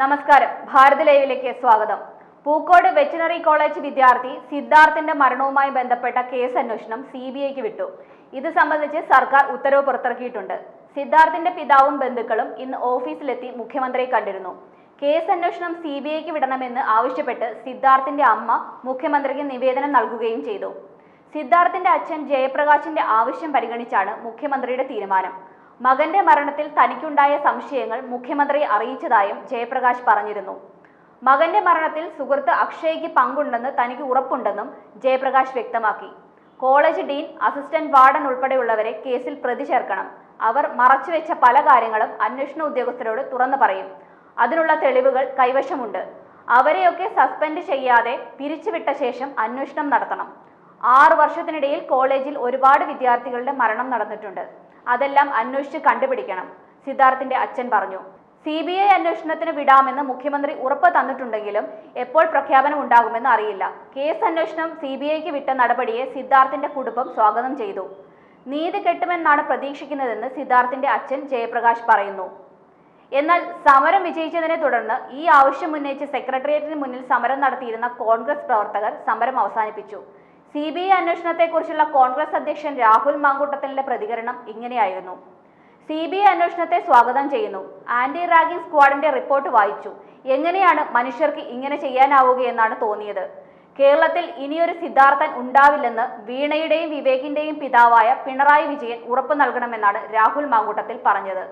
നമസ്കാരം. ഭാരത് ലൈവിലേക്ക് സ്വാഗതം. പൂക്കോട് വെറ്റിനറി കോളേജ് വിദ്യാർത്ഥി സിദ്ധാർത്ഥിന്റെ മരണവുമായി ബന്ധപ്പെട്ട കേസ് അന്വേഷണം സി ബി ഐക്ക് വിട്ടു. ഇത് സംബന്ധിച്ച് സർക്കാർ ഉത്തരവ് പുറത്തിറക്കിയിട്ടുണ്ട്. സിദ്ധാർത്ഥിന്റെ പിതാവും ബന്ധുക്കളും ഇന്ന് ഓഫീസിലെത്തി മുഖ്യമന്ത്രിയെ കണ്ടിരുന്നു. കേസ് അന്വേഷണം സി ബി ഐക്ക് വിടണമെന്ന് ആവശ്യപ്പെട്ട് സിദ്ധാർത്ഥിന്റെ അമ്മ മുഖ്യമന്ത്രിക്ക് നിവേദനം നൽകുകയും ചെയ്തു. സിദ്ധാർത്ഥിന്റെ അച്ഛൻ ജയപ്രകാശിന്റെ ആവശ്യം പരിഗണിച്ചാണ് മുഖ്യമന്ത്രിയുടെ തീരുമാനം. മകന്റെ മരണത്തിൽ തനിക്കുണ്ടായ സംശയങ്ങൾ മുഖ്യമന്ത്രി അറിയിച്ചതായും ജയപ്രകാശ് പറഞ്ഞിരുന്നു. മകന്റെ മരണത്തിൽ സുഹൃത്ത് അക്ഷയ്ക്ക് പങ്കുണ്ടെന്ന് തനിക്ക് ഉറപ്പുണ്ടെന്നും ജയപ്രകാശ് വ്യക്തമാക്കി. കോളേജ് ഡീൻ അസിസ്റ്റന്റ് വാർഡൻ ഉൾപ്പെടെയുള്ളവരെ കേസിൽ പ്രതി ചേർക്കണം. അവർ മറച്ചുവെച്ച പല കാര്യങ്ങളും അന്വേഷണ ഉദ്യോഗസ്ഥരോട് തുറന്നു പറയും. അതിനുള്ള തെളിവുകൾ കൈവശമുണ്ട്. അവരെയൊക്കെ സസ്പെൻഡ് ചെയ്യാതെ പിരിച്ചുവിട്ട ശേഷം അന്വേഷണം നടത്തണം. ആറു വർഷത്തിനിടയിൽ കോളേജിൽ ഒരുപാട് വിദ്യാർത്ഥികളുടെ മരണം നടന്നിട്ടുണ്ട്. അതെല്ലാം അന്വേഷിച്ച് കണ്ടുപിടിക്കണം സിദ്ധാർത്ഥിന്റെ അച്ഛൻ പറഞ്ഞു. സി ബി ഐ അന്വേഷണത്തിന് വിടാമെന്ന് മുഖ്യമന്ത്രി ഉറപ്പ് തന്നിട്ടുണ്ടെങ്കിലും എപ്പോൾ പ്രഖ്യാപനം ഉണ്ടാകുമെന്ന് അറിയില്ല. കേസ് അന്വേഷണം സി ബി ഐക്ക് വിട്ട നടപടിയെ സിദ്ധാർത്ഥിന്റെ കുടുംബം സ്വാഗതം ചെയ്തു. നീതി കെട്ടുമെന്നാണ് പ്രതീക്ഷിക്കുന്നതെന്ന് സിദ്ധാർത്ഥിന്റെ അച്ഛൻ ജയപ്രകാശ് പറയുന്നു. എന്നാൽ സമരം വിജയിച്ചതിനെ തുടർന്ന് ഈ ആവശ്യം ഉന്നയിച്ച് സെക്രട്ടേറിയറ്റിന് മുന്നിൽ സമരം നടത്തിയിരുന്ന കോൺഗ്രസ് പ്രവർത്തകർ സമരം അവസാനിപ്പിച്ചു. സി ബി ഐ അന്വേഷണത്തെക്കുറിച്ചുള്ള കോൺഗ്രസ് അധ്യക്ഷൻ രാഹുൽ മാങ്കൂട്ടത്തിന്റെ പ്രതികരണം ഇങ്ങനെയായിരുന്നു. സി ബി ഐ അന്വേഷണത്തെ സ്വാഗതം ചെയ്യുന്നു. ആന്റി റാഗിംഗ് സ്ക്വാഡിന്റെ റിപ്പോർട്ട് വായിച്ചു. എങ്ങനെയാണ് മനുഷ്യർക്ക് ഇങ്ങനെ ചെയ്യാനാവുകയെന്നാണ് തോന്നിയത്. കേരളത്തിൽ ഇനിയൊരു സിദ്ധാർത്ഥൻ ഉണ്ടാവില്ലെന്ന് വീണയുടെയും വിവേകിന്റെയും പിതാവായ പിണറായി വിജയൻ ഉറപ്പു നൽകണമെന്നാണ് രാഹുൽ മാങ്കൂട്ടത്തിൽ പറഞ്ഞത്.